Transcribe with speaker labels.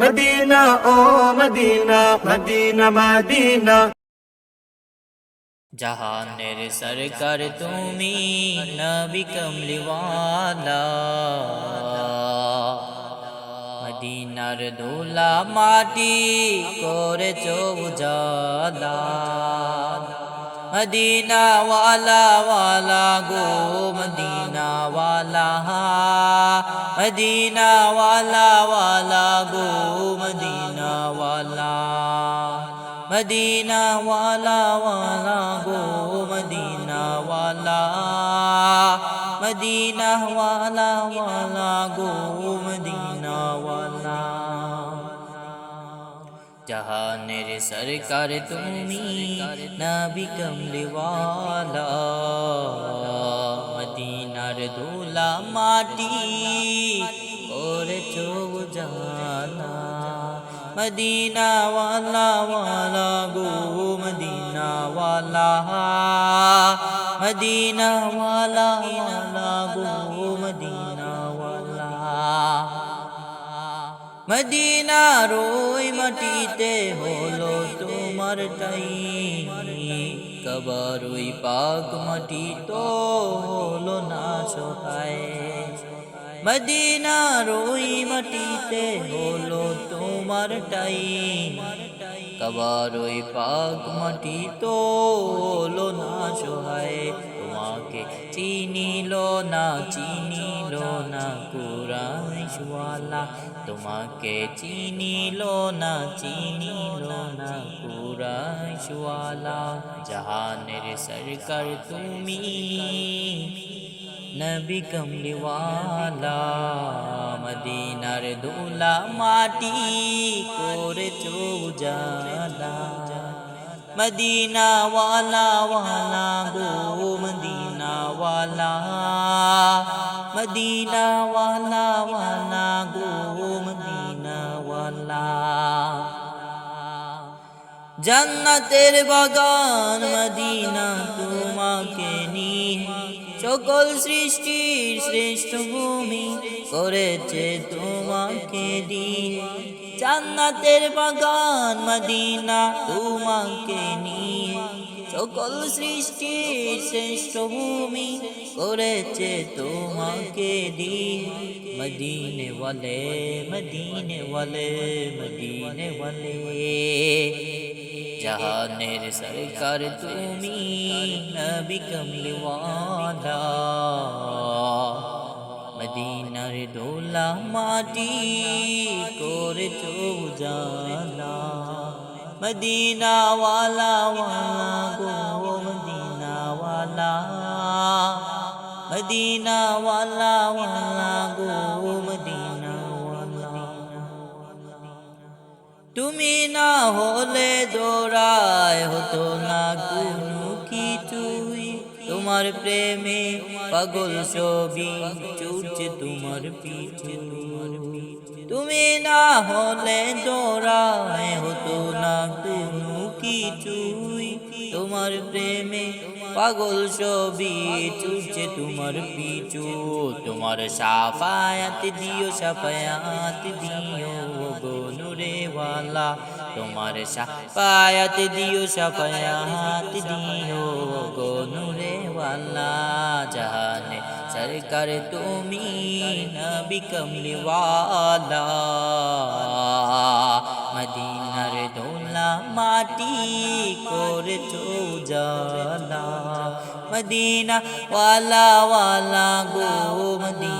Speaker 1: Medina, ও Medina Medina Medina.
Speaker 2: জাহানের সরকার তুমি নবী কমলিওয়ালা। মদিনার দোলা মাটি করেছ উজালা। মদিনা ওয়ালা ওয়ালা গো মদিনা ওয়ালা মদিনা ওয়ালা ওয়ালা গো মদিনা ওয়ালা মদিনা ওয়ালা ওয়ালা গো মদিনা ওয়ালা মদিনা ওয়ালা ওয়ালা গো মদিনা ওয়ালা জাহানের সরকার তুমি নবী কমলিওয়ালা মাটি করেছ জানা। মদিনা ওয়ালা ওয়ালা গো মদিনা ওয়ালা মদিনা ওয়ালা গো মদিনা ওয়ালা মদিনার ওই মাটিতে হলো তোমার টাই। কবর ওই পাক মাটি তো হলো না সহায়। মদিনার ওই মাটিতে হলো তোমার টাই কবর ওই পাক মাটি তো হলো না সহায়। তোমাকে চিনিল না চিনিল না কুরাইশওয়ালা। তোমাকে চিনিল না চিনিল না কুরাইশওয়ালা। জাহানের সরকার তুমি নবী কমলিওয়ালা মদিনার দোলা মাটি করে চৌজালা মদিনা ওয়ালা ওয়ালা গো মদিনা ওয়ালা মদিনা ওয়ালা ওয়ালা গো মদিনা ওয়ালা জান্নাতের বাগান মদিনা তোমাকে নিয়ে সকল সৃষ্টির শ্রেষ্ঠ ভূমি করেছে তোমাকে দিয়ে। জান্নাতের বাগান মদিনা তোমাকে নিয়ে। সকল সৃষ্টির শ্রেষ্ঠ ভূমি করেছে তোমাকে দিয়ে। মদিনে ওয়ালে মদিনে ওয়ালে মদিনে ওয়ালে। জাহানের সরকার তুমি নবী কমলিওয়ালা। মদিনার দোলা মাটি করে চৌজালা মদিনা ওয়ালা ওয়ালা গো মদিনা ওয়ালা মদিনা ওয়ালা ওয়ালা গো, মদিনা তুমি না হলে দৌড়ায় হতো না কোনো কিছুই। তোমার প্রেমে পাগল ছবি চুটছে তোমার পিছু। তুমি না হলে দৌড়ায় হতো না কোনো কিছুই। তোমার প্রেমে পাগল ছবি চুটছে তোমার পিছু। তোমার সাফায়াত দিও সাফায়াত দিও। করে ওয়ালা তোমার সাফায়াত দিও সাফায়াত দিও গো নূরে ওয়ালা জাহানে সরকার তুমি নবী কমলিওয়ালা মদিনার দোলা মাটি করেছো জালা মদিনা ওয়ালা ওয়ালা গো মদিনা